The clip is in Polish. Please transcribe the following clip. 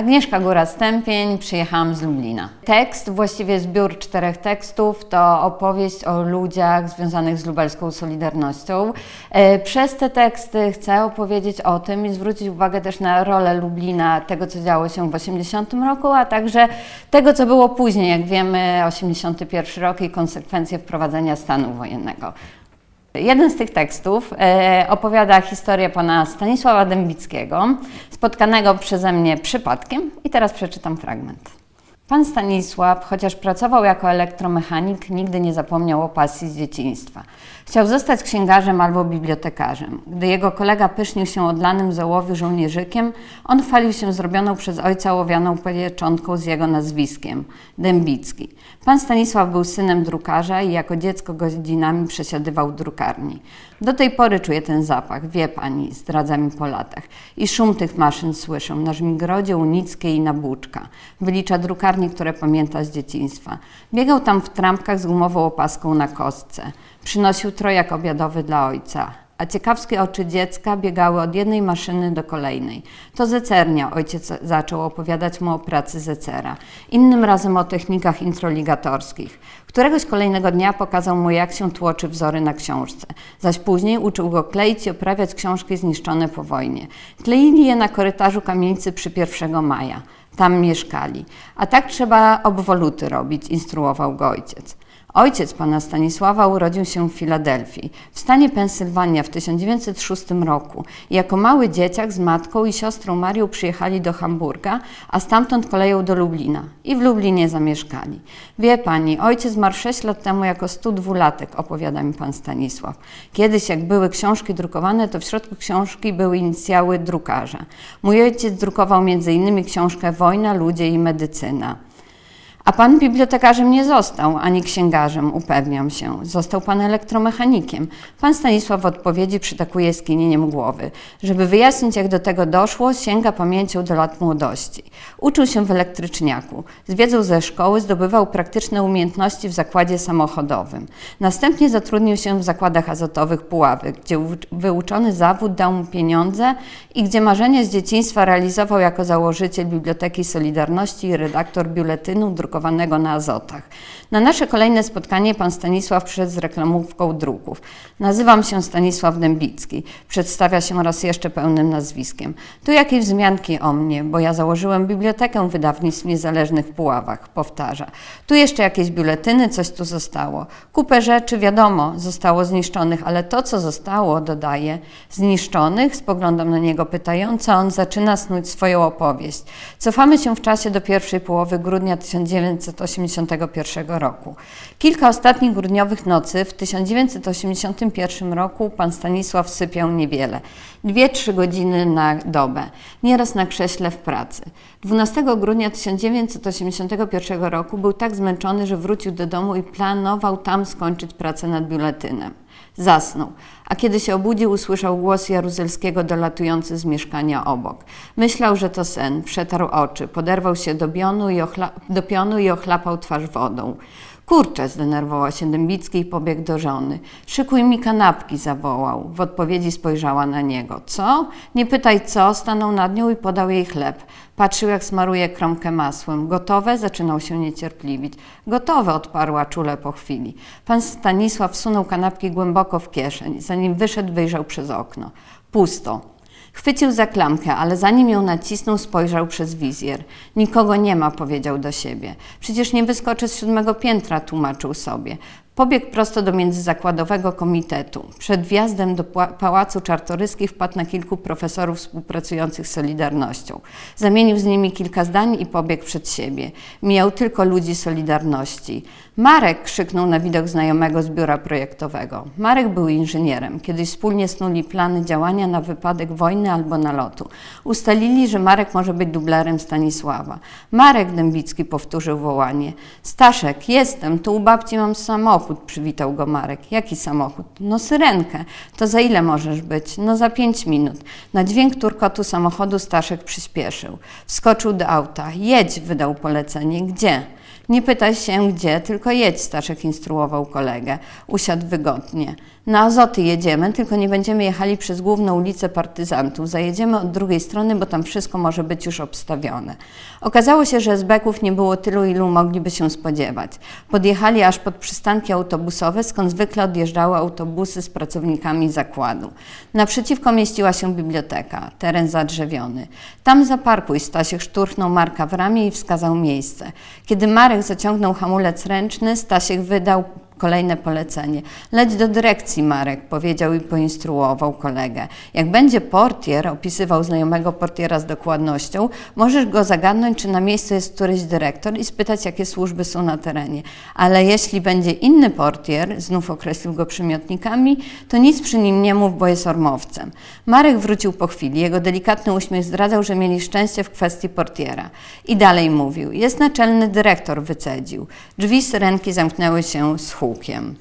Agnieszka Góra-Stępień, przyjechałam z Lublina. Tekst, właściwie zbiór czterech tekstów, to opowieść o ludziach związanych z lubelską Solidarnością. E, Przez te teksty chcę opowiedzieć o tym i zwrócić uwagę też na rolę Lublina, tego co działo się w 80 roku, a także tego co było później, jak wiemy 81 rok i konsekwencje wprowadzenia stanu wojennego. Jeden z tych tekstów e, opowiada historię pana Stanisława Dębickiego, spotkanego przeze mnie przypadkiem i teraz przeczytam fragment. Pan Stanisław, chociaż pracował jako elektromechanik, nigdy nie zapomniał o pasji z dzieciństwa. Chciał zostać księgarzem albo bibliotekarzem. Gdy jego kolega pysznił się odlanym z ołowiu żołnierzykiem, on chwalił się zrobioną przez ojca ołowianą pieczątką z jego nazwiskiem Dębicki. Pan Stanisław był synem drukarza i jako dziecko godzinami przesiadywał drukarni. Do tej pory czuję ten zapach, wie pani, zdradza mi po latach. I szum tych maszyn słyszę na Żmigrodzie, Unickiej i na Buczka. Wylicza drukarni, które pamięta z dzieciństwa. Biegał tam w trampkach z gumową opaską na kostce. Przynosił trojak obiadowy dla ojca. A ciekawskie oczy dziecka biegały od jednej maszyny do kolejnej. To zecernia, ojciec zaczął opowiadać mu o pracy zecera. Innym razem o technikach introligatorskich. Któregoś kolejnego dnia pokazał mu, jak się tłoczy wzory na książce. Zaś później uczył go kleić i oprawiać książki zniszczone po wojnie. Kleili je na korytarzu kamienicy przy 1 maja. Tam mieszkali. A tak trzeba obwoluty robić, instruował go ojciec. Ojciec pana Stanisława urodził się w Filadelfii, w stanie Pensylwania w 1906 roku. Jako mały dzieciak z matką i siostrą Marią przyjechali do Hamburga, a stamtąd koleją do Lublina. I w Lublinie zamieszkali. Wie pani, ojciec zmarł 6 lat temu jako 102-latek, opowiada mi pan Stanisław. Kiedyś, jak były książki drukowane, to w środku książki były inicjały drukarza. Mój ojciec drukował m.in. książkę Wojna, ludzie i medycyna. A pan bibliotekarzem nie został, ani księgarzem, upewniam się. Został pan elektromechanikiem. Pan Stanisław w odpowiedzi przytakuje skinieniem głowy. Żeby wyjaśnić, jak do tego doszło, sięga pamięcią do lat młodości. Uczył się w elektryczniaku. Z wiedzą ze szkoły zdobywał praktyczne umiejętności w zakładzie samochodowym. Następnie zatrudnił się w zakładach azotowych Puławy, gdzie wyuczony zawód dał mu pieniądze i gdzie marzenia z dzieciństwa realizował jako założyciel Biblioteki Solidarności i redaktor biuletynu drukowanego na azotach. Na nasze kolejne spotkanie pan Stanisław przyszedł z reklamówką druków. Nazywam się Stanisław Dębicki. Przedstawia się raz jeszcze pełnym nazwiskiem. Tu jakieś wzmianki o mnie, bo ja założyłem bibliotekę wydawnictw niezależnych w Puławach, powtarza. Tu jeszcze jakieś biuletyny, coś tu zostało. Kupę rzeczy, wiadomo, zostało zniszczonych, ale to, co zostało, dodaje, zniszczonych, spoglądam na niego pytająco, a on zaczyna snuć swoją opowieść. Cofamy się w czasie do pierwszej połowy grudnia 1981 roku. Kilka ostatnich grudniowych nocy w 1981 roku pan Stanisław sypiał niewiele. Dwie, trzy godziny na dobę, nieraz na krześle w pracy. 12 grudnia 1981 roku był tak zmęczony, że wrócił do domu i planował tam skończyć pracę nad biuletynem. Zasnął, a kiedy się obudził, usłyszał głos Jaruzelskiego dolatujący z mieszkania obok. Myślał, że to sen, przetarł oczy, poderwał się do, bionu i ochla- do pionu i ochlapał twarz wodą. Kurczę, zdenerwował się Dębicki i pobiegł do żony. Szykuj mi kanapki, zawołał. W odpowiedzi spojrzała na niego. Co? Nie pytaj co, stanął nad nią i podał jej chleb. Patrzył, jak smaruje kromkę masłem. Gotowe? Zaczynał się niecierpliwić. Gotowe, odparła czule po chwili. Pan Stanisław wsunął kanapki głęboko w kieszeń. Zanim wyszedł, wyjrzał przez okno. Pusto. Chwycił za klamkę, ale zanim ją nacisnął, spojrzał przez wizjer. Nikogo nie ma, powiedział do siebie. Przecież nie wyskoczy z siódmego piętra, tłumaczył sobie. Pobiegł prosto do międzyzakładowego komitetu. Przed wjazdem do Pałacu Czartoryskich wpadł na kilku profesorów współpracujących z Solidarnością. Zamienił z nimi kilka zdań i pobiegł przed siebie. Mijał tylko ludzi Solidarności. Marek krzyknął na widok znajomego z biura projektowego. Marek był inżynierem. Kiedyś wspólnie snuli plany działania na wypadek wojny albo nalotu. Ustalili, że Marek może być dublerem Stanisława. Marek Dębicki powtórzył wołanie. Staszek, jestem, tu u babci mam samochód, przywitał go Marek. Jaki samochód? No syrenkę. To za ile możesz być? No za pięć minut. Na dźwięk turkotu samochodu Staszek przyspieszył. Wskoczył do auta. Jedź, wydał polecenie. Gdzie? Nie pytaj się gdzie, tylko jedź, Staszek instruował kolegę. Usiadł wygodnie. Na Azoty jedziemy, tylko nie będziemy jechali przez główną ulicę partyzantów. Zajedziemy od drugiej strony, bo tam wszystko może być już obstawione. Okazało się, że zbeków nie było tylu, ilu mogliby się spodziewać. Podjechali aż pod przystanki autobusowe, skąd zwykle odjeżdżały autobusy z pracownikami zakładu. Naprzeciwko mieściła się biblioteka, teren zadrzewiony. Tam zaparkuj, Stasiek szturchnął Marka w ramię i wskazał miejsce. Kiedy Marek zaciągnął hamulec ręczny, Stasiek wydał Kolejne polecenie. Leć do dyrekcji, Marek, powiedział i poinstruował kolegę. Jak będzie portier, opisywał znajomego portiera z dokładnością, możesz go zagadnąć, czy na miejscu jest któryś dyrektor i spytać, jakie służby są na terenie. Ale jeśli będzie inny portier, znów określił go przymiotnikami, to nic przy nim nie mów, bo jest ormowcem. Marek wrócił po chwili. Jego delikatny uśmiech zdradzał, że mieli szczęście w kwestii portiera. I dalej mówił. Jest naczelny dyrektor, wycedził. Drzwi syrenki zamknęły się z hukiem.